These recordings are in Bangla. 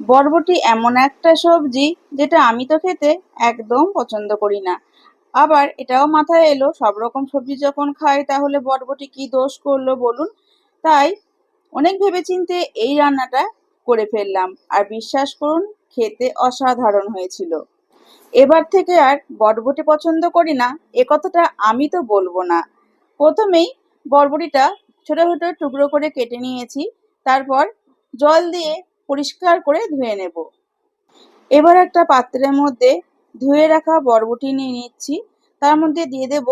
বরবটি এমন একটা সবজি যেটা আমি তো খেতে একদম পছন্দ করি না। আবার এটাও মাথায় এলো, সব রকম সবজি যখন খাই তাহলে বরবটি কি দোষ করল বলুন? তাই অনেক ভেবেচিন্তে এই রান্নাটা করে ফেললাম আর বিশ্বাস করুন, খেতে অসাধারণ হয়েছিল। এবার থেকে আর বরবটি পছন্দ করি না, এ কথাটা আমি তো বলব না। প্রথমেই বরবটিটা ছোট ছোট টুকরো করে কেটে নিয়েছি, তারপর জল দিয়ে পরিষ্কার করে ধুয়ে নেব। এবার একটা পাত্রের মধ্যে ধুয়ে রাখা বরবটি নিয়ে নিচ্ছি। তার মধ্যে দিয়ে দেব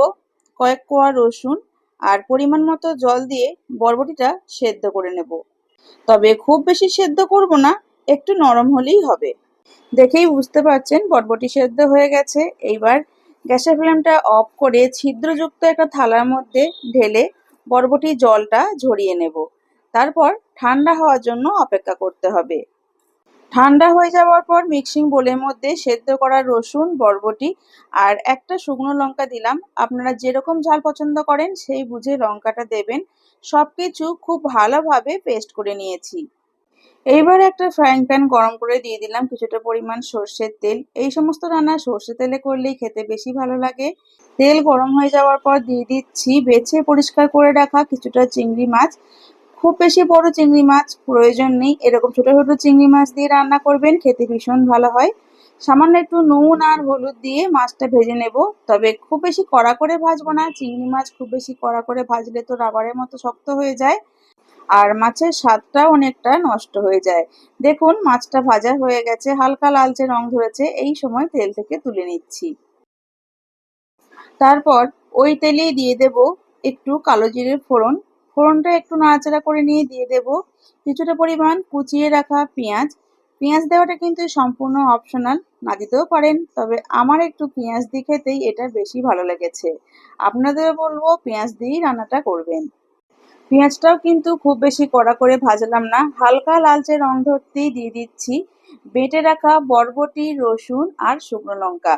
কয়েক কোয়া রসুন আর পরিমাণ মতো জল দিয়ে বরবটিটা সেদ্ধ করে নেব। তবে খুব বেশি সেদ্ধ করব না, একটু নরম হলেই হবে। দেখেই বুঝতে পারছেন বরবটি সেদ্ধ হয়ে গেছে। এইবার গ্যাসের ফ্লেমটা অফ করে ছিদ্রযুক্ত একটা থালার মধ্যে ঢেলে বরবটি জলটা ঝরিয়ে নেব। তারপর ঠান্ডা হওয়ার জন্য অপেক্ষা করতে হবে। ঠান্ডা হয়ে যাওয়ার পর মিক্সিং বোলের মধ্যে সেদ্ধ করা রসুন, বরবটি আর একটা শুকনো লঙ্কা দিলাম। আপনারা যেরকম ঝাল পছন্দ করেন সেই বুঝে লঙ্কাটা দেবেন। সব কিছু খুব ভালোভাবে পেস্ট করে নিয়েছি। এইবার একটা ফ্রাইং প্যান গরম করে দিয়ে দিলাম কিছুটা পরিমাণ সর্ষের তেল। এই সমস্ত রান্না সর্ষে তেলে করলেই খেতে বেশি ভালো লাগে। তেল গরম হয়ে যাওয়ার পর দিয়ে দিচ্ছি, বেছে পরিষ্কার করে রাখা কিছুটা চিংড়ি মাছ। খুব বেশি বড় চিংড়ি মাছ প্রয়োজন নেই। এরকম ছোট ছোট চিংড়ি মাছ দিয়ে রান্না করবেন, খেতে ভীষণ ভালো হয়। সামান্য একটু নুন আর হলুদ দিয়ে মাছটা ভেজে নেব। তবে খুব বেশি কড়া করে ভাজবো না। চিংড়ি মাছ খুব বেশি কড়া করে ভাজলে তো রাবারের মতো শক্ত হয়ে যায় আর মাছের স্বাদটাও অনেকটা নষ্ট হয়ে যায়। দেখুন, মাছটা ভাজা হয়ে গেছে, হালকা লালচে রং ধরেছে। এই সময় তেল থেকে তুলে নিচ্ছি। তারপর ওই তেলেই দিয়ে দেব একটু কালো জিরের ফোড়ন। ফোড়নটা একটু নাড়াচাড়া করে নিয়ে দিয়ে দেব। কিছুটা পরিমাণ কুচিয়ে রাখা পেঁয়াজ। পেঁয়াজ দেওয়াটা কিন্তু সম্পূর্ণ অপশনাল না দিতেও পারেন, তবে আমার একটু পেঁয়াজ দিয়ে খেতেই এটা বেশি ভালো লেগেছে। আপনাদের বলব পেঁয়াজ দিয়েই রান্নাটা করবেন। পেঁয়াজটাও কিন্তু খুব বেশি কড়া করে ভাজলাম না, হালকা লালচে রং ধরতেই দিয়ে দিচ্ছি। বেটে রাখা বরবটি, রসুন আর শুকনো লঙ্কা।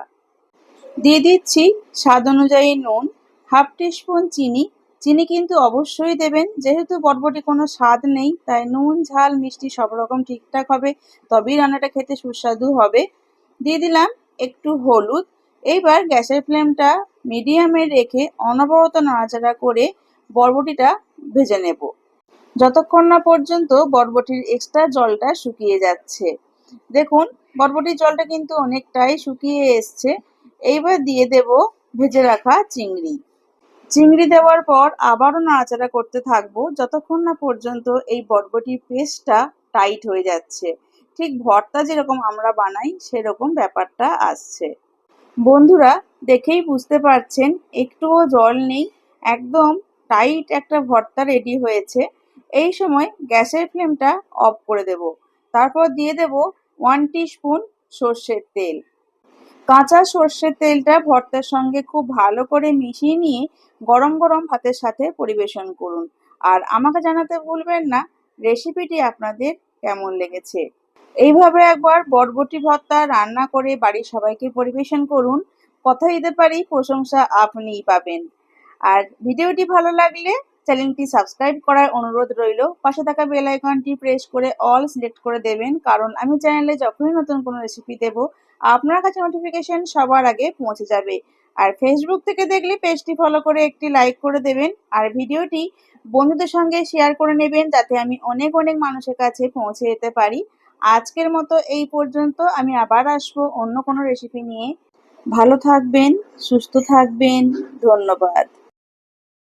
দিয়ে দিচ্ছি স্বাদ অনুযায়ী নুন, হাফ টিস্পুন চিনি চিনি কিন্তু অবশ্যই দেবেন। যেহেতু বরবটি কোনো স্বাদ নেই, তাই নুন, ঝাল, মিষ্টি সব রকম ঠিকঠাক হবে, তবেই রান্নাটা খেতে সুস্বাদু হবে। দিয়ে দিলাম একটু হলুদ। এইবার গ্যাসের ফ্লেমটা মিডিয়ামে রেখে অনবরত নাড়াচাড়া করে বরবটিটা ভেজে নেব। যতক্ষণ না পর্যন্ত বরবটির এক্সট্রা জলটা শুকিয়ে যাচ্ছে। দেখুন বরবটির জলটা কিন্তু অনেকটাই শুকিয়ে এসছে। এইবার দিয়ে দেব ভেজে রাখা চিংড়ি। চিংড়ি দেওয়ার পর আবারও নাড়াচাড়া করতে থাকব, যতক্ষণ না পর্যন্ত এই বরবটির পেস্টটা টাইট হয়ে যাচ্ছে। ঠিক ভর্তা যেরকম আমরা বানাই, সেরকম ব্যাপারটা আসছে। বন্ধুরা, দেখেই বুঝতে পারছেন, একটুও জল নেই, একদম টাইট একটা ভর্তা রেডি হয়েছে। এই সময় গ্যাসের ফ্লেমটা অফ করে দেব। তারপর দিয়ে দেব ওয়ান স্পুন সর্ষের তেল। কাঁচা সর্ষের তেলটা ভর্তার সঙ্গে খুব ভালো করে মিশিয়ে নিয়ে গরম গরম ভাতের সাথে পরিবেশন করুন। আর আমাকে জানাতে ভুলবেন না, রেসিপিটি আপনাদের কেমন লেগেছে? এইভাবে একবার বরবটি ভর্তা রান্না করে বাড়ির সবাইকে পরিবেশন করুন। কথা দিতে পারি, প্রশংসা আপনিই পাবেন। আর ভিডিওটি ভালো লাগলে চ্যানেলটি সাবস্ক্রাইব করার অনুরোধ রইল। পাশে থাকা বেল আইকনটি প্রেস করে অল সিলেক্ট করে দেবেন। কারণ আমি চ্যানেলে যখনই নতুন কোনো রেসিপি দেব আপনার কাছে নোটিফিকেশন সবার আগে পৌঁছে যাবে। আর ফেসবুক থেকে দেখলে পেজটি ফলো করে একটি লাইক করে দেবেন। আর ভিডিওটি বন্ধুদের সঙ্গে শেয়ার করে নেবেন যাতে আমি অনেক অনেক মানুষের কাছে পৌঁছে যেতে পারি। আজকের মতো এই পর্যন্ত আমি আবার আসব অন্য কোনো রেসিপি নিয়ে। ভালো থাকবেন, সুস্থ থাকবেন, ধন্যবাদ।